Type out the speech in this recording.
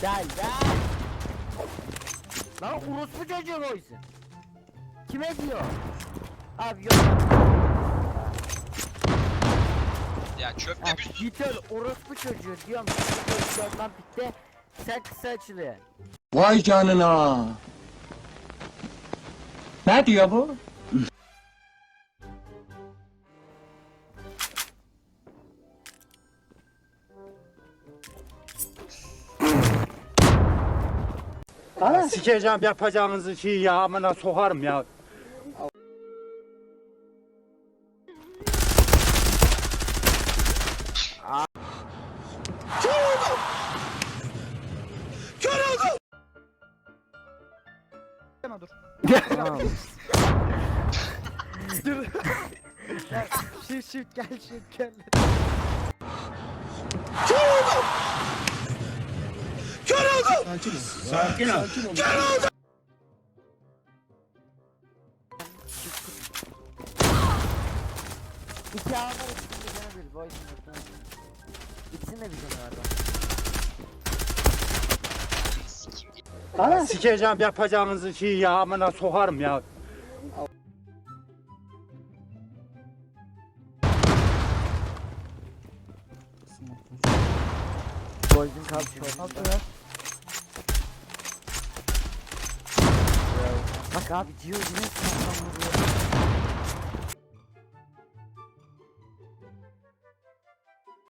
Gel gel. Lan orospu çocuğu oysun. Kime diyor? Abi yok. Ya çöpte bir sus. Git öl orospu çocuğu diyorum. Görmem bitti. Sen kısa açılıyor. Vay canına. Ne diyor bu? Sikeceğim yapacağınızı şeyi ya amına sokarım ya. Deme dur. Tamam. Dur. Gel, shift shift gel shift gel. İki A var ikisinde canı bir. Boysun ortadan. İkisinde bir canı var bak. Sikeceğim yapacağınızı şeyi ya amına sokarım ya. Boysun kalk short. Bak abi Gio yine sağdan vuruyor.